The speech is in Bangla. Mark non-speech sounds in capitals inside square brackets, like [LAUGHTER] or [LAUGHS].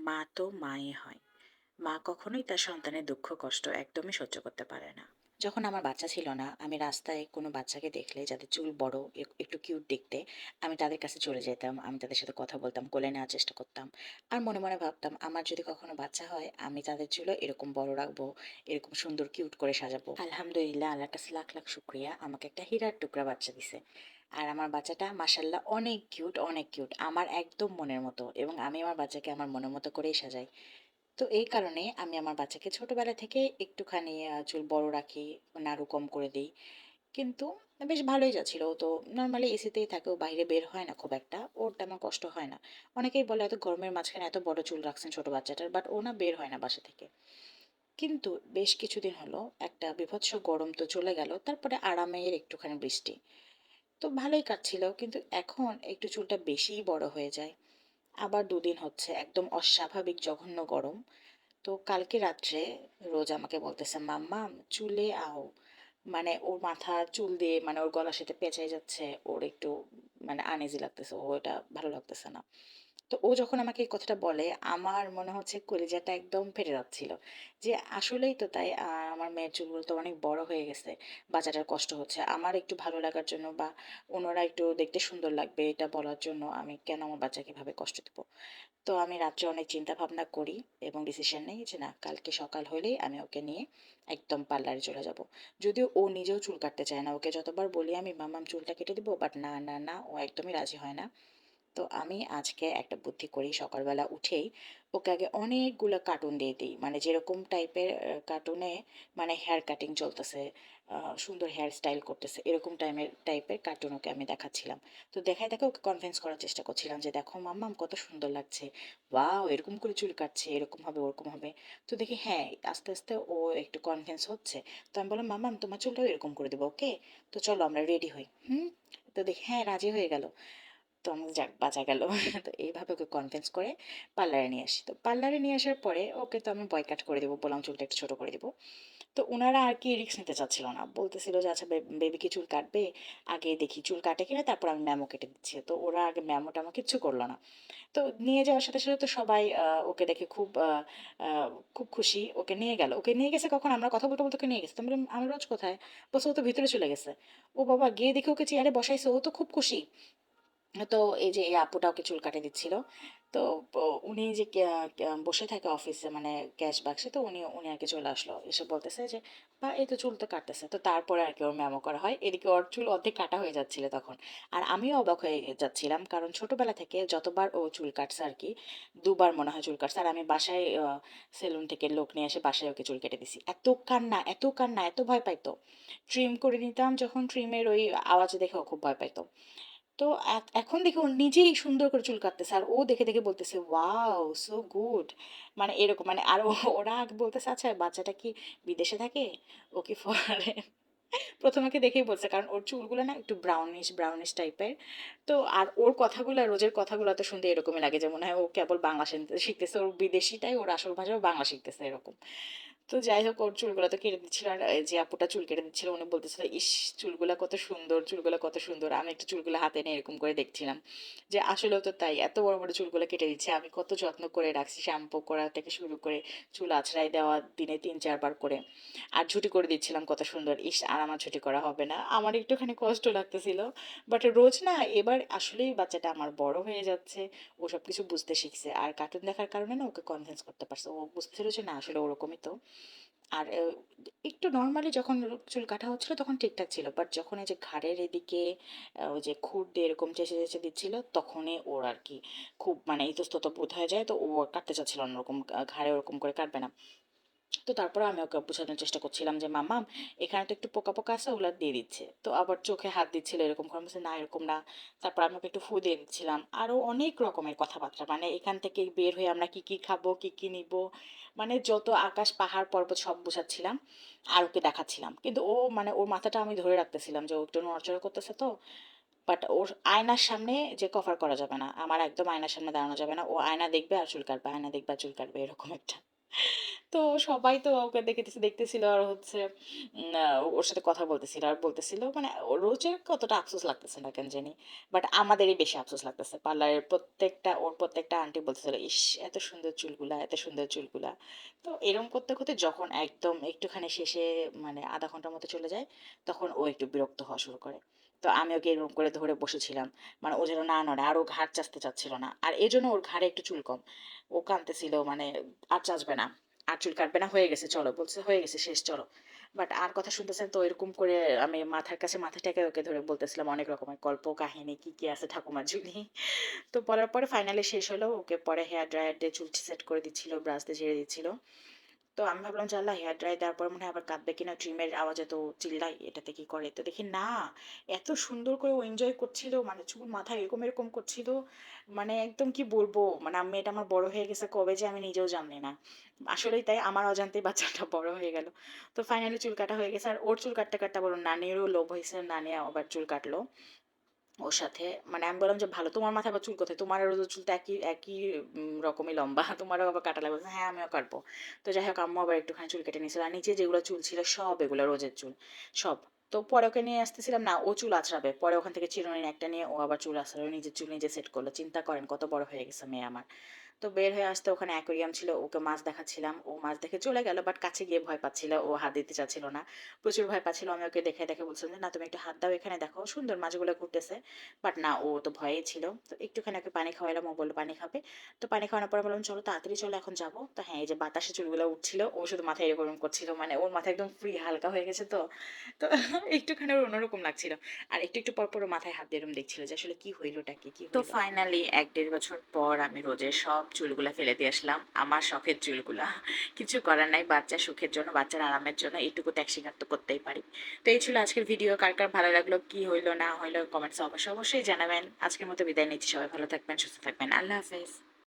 মা তো মায়ে হয়। মা কখনোই তার সন্তানের দুঃখ কষ্ট একদমই সহ্য করতে পারে না। যখন আমার বাচ্চা ছিল না, আমি রাস্তায় কোনো বাচ্চাকে দেখলে, যাদের চুল বড় একটু কিউট দেখতে, আমি তাদের কাছে চলে যেতাম, আমি তাদের সাথে কথা বলতাম, কোলে নেওয়ার চেষ্টা করতাম। আর মনে মনে ভাবতাম, আমার যদি কখনো বাচ্চা হয়, আমি তাদের চুলও এরকম বড় রাখব, এরকম সুন্দর কিউট করে সাজাবো। আলহামদুলিল্লাহ, আল্লাহর কাছে লাখ লাখ শুক্রিয়া। আমাকে একটা হীরার টুকরা বাচ্চা দিছে। আর আমার বাচ্চাটা মাসাল্লাহ অনেক কিউট অনেক কিউট আমার একদম মনের মতো। এবং আমি আমার বাচ্চাকে আমার মনের মতো করেই সাজাই। তো এই কারণে আমি আমার বাচ্চাকে ছোটবেলা থেকে একটুখানি চুল বড় রাখি, নাড়ু কম করে দিই। কিন্তু বেশ ভালোই যাচ্ছিল। তো নর্মালি এসিতেই থাকে, ও বাইরে বের হয় না খুব একটা। ওর তেমন কষ্ট হয় না। অনেকেই বলে, এত গরমের মাঝখানে এত বড় চুল রাখছেন ছোট বাচ্চাটার। বাট ও না বের হয় না বাসা থেকে। কিন্তু বেশ কিছুদিন হলো, একটা বীভৎস গরম তো চলে গেল, তারপরে আরামের একটুখানি বৃষ্টি। তো ভালোই কাটছিল, কিন্তু এখন একটু চুলটা বেশিই বড় হয়ে যায়। আবার দুদিন হচ্ছে, একদম অস্বাভাবিক, জঘন্য গরম। তো কালকে রাত্রে রোজ আমাকে বলতেছে, মাম্মা, চুলে আও। মানে ওর মাথা, চুল দিয়ে মানে ওর গলার সাথে পেঁচাই যাচ্ছে, ওর একটু মানে আনেজি লাগতেছে, ও এটা ভালো লাগতেছে না। তো ও যখন আমাকে এই কথাটা বলে, আমার মনে হচ্ছে কলিজাটা একদম ফেটে যাচ্ছিল। যে আসলেই তো তাই আমার মেয়ের চুলগুলো তো অনেক বড় হয়ে গেছে বাচ্চাটার কষ্ট হচ্ছে। আমার একটু ভালো লাগার জন্য বা ওনারা একটু দেখতে সুন্দর লাগবে এটা বলার জন্য আমি কেন আমার বাচ্চাকে ভাবে কষ্ট দেবো? তো আমি রাত্রে অনেক চিন্তা ভাবনা করি এবং ডিসিশন নেই যে না, কালকে সকাল হলেই আমি ওকে নিয়ে একদম পার্লারে চলে যাব। যদিও ও নিজেও চুল কাটতে চায় না, ওকে যতবার বলি আমি, মামাম, চুলটা কেটে দিব? বাট না না না, ও একদমই রাজি হয় না। তো আমি আজকে একটা বুদ্ধি করি সকালবেলা উঠেই, ওকে আগে অনেকগুলো কার্টুন দিয়ে দিই। মানে যেরকম টাইপের কার্টুনে মানে হেয়ার কাটিং চলতেছে সুন্দর হেয়ার স্টাইল করতেছে, এরকম টাইমের টাইপের কার্টুন ওকে আমি দেখাচ্ছিলাম। তো দেখায় দেখে ওকে কনভিন্স করার চেষ্টা করছিলাম যে, দেখো মাম্মাম কত সুন্দর লাগছে। ওয়াও এরকম করে চুল কাটছে, এরকম হবে, ওরকম হবে। তো দেখি হ্যাঁ আস্তে আস্তে ও একটু কনভিন্স হচ্ছে। তো আমি বললাম মাম্মাম তোমার চুলটাও এরকম করে দেবো, ওকে? তো চলো আমরা রেডি হই। হুম? তো দেখি হ্যাঁ রাজি হয়ে গেল। তো আমি যাক, বাঁচা গেল। [LAUGHS] তো এইভাবে ওকে কনভিন্স করে পার্লারে নিয়ে আসি। তো পার্লারে নিয়ে আসার পরে ওকে তো আমি বয়কাট করে দেবো, বললাম, চুলটা একটু ছোটো করে দেবো। তো ওনারা আর কি রিক্স নিতে চাচ্ছিল না। বলতেছিল যে আচ্ছা বেবি কি চুল কাটবে? আগে দেখি চুল কাটে কিনা, তারপর আমি ম্যামো কেটে দিচ্ছি। তো ওরা আগে ম্যামোটা ট্যামো কিচ্ছু করল না। তো নিয়ে যাওয়ার সাথে সাথে তো সবাই ওকে দেখে খুব খুব খুশি, ওকে নিয়ে গেল। ওকে নিয়ে গেছে কখন? আমরা কথা বলতে বলতে ওকে নিয়ে গেছে। তো আমরা রোজ কোথায়? বলছে, ও তো ভিতরে চলে গেছে। ও বাবা গিয়ে দেখে ওকে চেয়ারে বসাইছে। ও তো খুব খুশি। তো এই যে এই আপুটা ওকে চুল কাটে দিচ্ছিল। তো উনি যে বসে থাকে অফিসে মানে ক্যাশ বাক্সে, তো উনি উনি আর কি চলে আসলো। এসে বলতেছে যে, বা, এই তো চুল তো কাটতেছে। তো তারপরে আর কি ওর ম্যামো করা হয়। এদিকে ওর চুল অর্ধেক কাটা হয়ে যাচ্ছিল তখন। আর আমিও অবাক হয়ে যাচ্ছিলাম, কারণ ছোটবেলা থেকে যতবার ও চুল কাটছে আর কি দুবার মনে হয় চুল কাটছে। আর আমি বাসায় সেলুন থেকে লোক নিয়ে এসে বাসায় ওকে চুল কেটে দিছি। এত কান্না এত কান্না, এত ভয় পাইতো। ট্রিম করে নিতাম, যখন ট্রিমের ওই আওয়াজ দেখে ও খুব ভয় পাইতো। তো এখন দেখে ও নিজেই সুন্দর করে চুল কাটতেছে। আর ও দেখে দেখে বলতেছে ওয়াও সো গুড মানে এরকম মানে আর ও- [LAUGHS] ওরা বলতেছে আচ্ছা বাচ্চাটা কি বিদেশে থাকে? ও কি ফরেন [LAUGHS] প্রথমে দেখেই বলছে, কারণ ওর চুলগুলো না একটু ব্রাউনিশ ব্রাউনিশ টাইপের তো আর ওর কথাগুলো রোজের কথাগুলো তো শুনতে এরকমই লাগে যে, মনে হয় ও কেবল বাংলা শিখতে- শিখতেছে। ওর বিদেশিটাই ওর আসল ভাষাও বাংলা শিখতেছে এরকম। তো যাই হোক, ওর চুলগুলো তো কেটে দিচ্ছিল আর যে আপুটা চুল কেটে দিচ্ছিল, উনি বলতেছিল, ইস, চুলগুলা কত সুন্দর, চুলগুলা কত সুন্দর। আমি একটু চুলগুলো হাতে নিয়ে এরকম করে দেখছিলাম যে আসলেও তো তাই, এত বড় বড় চুলগুলো কেটে দিচ্ছে। আমি কত যত্ন করে রাখছি শ্যাম্পু করা থেকে শুরু করে চুল আছড়াই দেওয়া দিনে তিন, চারবার করে। আর ঝুটি করে দিচ্ছিলাম কত সুন্দর। ইস, আর আমার ঝুটি করা হবে না। আমার একটুখানি কষ্ট লাগতেছিল। বাট রোজ না, এবার আসলেই বাচ্চাটা আমার বড় হয়ে যাচ্ছে। ও সব কিছু বুঝতে শিখছে। আর কার্টুন দেখার কারণে না, ওকে কনভিন্স করতে পারছে। ও বুঝতেছিল যে না, আসলে ওরকমই তো। আর একটু নর্মালি যখন চুল কাটা হচ্ছিল তখন ঠিকঠাক ছিল বাট যখন এই যে ঘাড়ের এদিকে ওই যে খুঁট দিয়ে এরকম চেষে চেষে দিচ্ছিল, তখনই ওর আর কি খুব মানে ইতস্তত বোধ হয়ে যায়, তো ও কাটতে চাচ্ছিল অন্যরকম ঘাড়ে ওরকম করে কাটবে না। তো তারপরে আমি ওকে বোঝানোর চেষ্টা করছিলাম যে মামাম এখানে তো একটু পোকা পোকা আছে ওগুলো দিয়ে দিচ্ছে। তো আবার চোখে হাত দিচ্ছিল এরকম করে। বলছি, না এরকম না। তারপর আমি ওকে একটু ফু দিয়ে দিচ্ছিলাম। আরও অনেক রকমের কথাবার্তা মানে এখান থেকে বের হয়ে আমরা কি কি খাব কি কি নিব মানে যত আকাশ পাহাড় পর্বত সব বোঝাচ্ছিলাম আর ওকে দেখাচ্ছিলাম। কিন্তু ও মানে ওর মাথাটা আমি ধরে রাখতেছিলাম যে ও একটু নড়াচড়া করতেছে তো বাট ওর আয়নার সামনে যে কভার করা যাবে না আমার একদম আয়নার সামনে দাঁড়ানো যাবে না। ও আয়না দেখবে আর চুল কাটবে আয়না দেখবে আর চুল কাটবে এরকম একটা। তো সবাই তো ওকে দেখেতেছে দেখতেছিল আর হচ্ছে ওর সাথে কথা বলতেছিল আর বলতেছিল মানে রোজের কতটা আফসোস লাগতেছে না কেন জানি। বাট আমাদেরই বেশি আফসোস লাগতেছে। পার্লারের প্রত্যেকটা ওর প্রত্যেকটা আন্টি বলতেছিল, "ইস! এত সুন্দর চুলগুলা, এত সুন্দর চুলগুলা।" তো এরকম করতে, করতে যখন একদম একটুখানি শেষে মানে আধা ঘণ্টার মতো চলে যায়, তখন ও একটু বিরক্ত হওয়া শুরু করে। তো আমি ওকে এরকম করে ধরে বসেছিলাম। মানে ও যেন না নড়ে। আর ও ঘাড় চাচতে চাচ্ছিল না। আর এই জন্য ওর ঘাড়ে একটু চুল কম। ও কাঁদতেছিল মানে আর চাচবে না। আর চুল কাটবে না, হয়ে গেছে চলো। বলছে, "হয়ে গেছে শেষ চলো।" বাট আর কথা শুনতেছেন তো এরকম করে আমি মাথার কাছে মাথা ঠেকায় ওকে ধরে বলতেছিলাম অনেক রকমের গল্প কাহিনী কি, কি আছে ঠাকুমার ঝুলি। তো বলার পরে ফাইনালি শেষ হলো। ওকে পরে হেয়ার ড্রায়ার দিয়ে চুল সেট করে দিচ্ছিল, ব্রাশ দিয়ে ঝেড়ে দিচ্ছিল। তো আমি ভাবলাম যে আল্লাহ হেয়ার ড্রায়ার দেওয়ার পর মনে হয় আবার কাঁদবে কিনা ট্রিমের আওয়াজে তো চিল্লাই এটাতে কি করে? তো দেখি, না, এত সুন্দর করে ও এনজয় করছিল মানে চুল, মাথা এরকম এরকম করছিল মানে একদম কি বলব মানে আমি, এটা আমার বড় হয়ে গেছে, কবে যে আমি নিজেও জানি না। আসলেই তাই, আমার অজান্তেই বাচ্চাটা বড় হয়ে গেল। তো ফাইনালি চুল কাটা হয়ে গেছে, আর ওর চুল কাটতে কাটতে বলো নানিরও লোভ হয়েছে, নানি আবার চুল কাটলো। ওর সাথে মানে আমি বললাম যে, ভালো, তোমার মাথায় আবার চুল কোথায়? তোমার আর ওর চুল তো একই একই রকমই লম্বা। [LAUGHS] তোমারও আবার কাটা লাগবে। হ্যাঁ আমিও কাটবো। তো যাই হোক, আম্মু আবার একটুখানি চুল কেটে নিয়েছিল। আর নিচে যেগুলো চুল ছিল, সব এগুলো, রোজের চুল, সব। তো পরে ওকে নিয়ে আসতেছিলাম। না, ও চুল আছড়াবে। পরে ওখান থেকে চিরুনি একটা নিয়ে ও আবার চুল আসলো নিজের চুল নিজে সেট করল। চিন্তা করেন, কত বড় হয়ে গেছে মেয়ে আমার। তো বের হয়ে আসতে ওখানে অ্যাকোরিয়াম ছিল ওকে মাছ দেখাচ্ছিলাম ও মাছ দেখে চলে গেল বাট কাছে গিয়ে ভয় পাচ্ছিল ও হাত দিতে চাচ্ছিল না। প্রচুর ভয় পাচ্ছিল আমি ওকে দেখে দেখে বলছিলাম যে না তুমি একটু হাত দাও এখানে দেখো সুন্দর মাছগুলো ঘুরতেছে। বাট না ও তো ভয়েই ছিল। তো একটুখানি ওকে পানি খাওয়াইলাম ও বলল পানি খাবে। তো পানি খাওয়ানোর পরে বললাম চলো তাড়াতাড়ি চলো এখন যাব। তো হ্যাঁ এই যে বাতাসে চুলগুলো উঠছিল ও শুধু মাথায় এরকম করছিল মানে ওর মাথা একদম ফ্রি হালকা হয়ে গেছে তো। তো [LAUGHS] একটুখানি ওর অন্যরকম লাগছিল। আর একটু একটু পর পর মাথায় হাত দিয়ে এরকম দেখছিল যে আসলে কি হইলোটা কি কি তো ফাইনালি এক দেড় বছর পর আমি রোজের সব চুলগুলা ফেলে দিয়ে আসলাম। আমার শখের চুলগুলা। কিছু করার নাই, বাচ্চা সুখের জন্য, বাচ্চার আরামের জন্য এইটুকু ত্যাগ স্বীকার তো করতেই পারি। তো এই ছিল আজকের ভিডিও। কার কার ভালো লাগল, কি হইল, না হইল কমেন্টস অবশ্যই অবশ্যই জানাবেন। আজকের মতো বিদায় নিচ্ছি। সবাই ভালো থাকবেন, সুস্থ থাকবেন। আল্লাহ হাফেজ।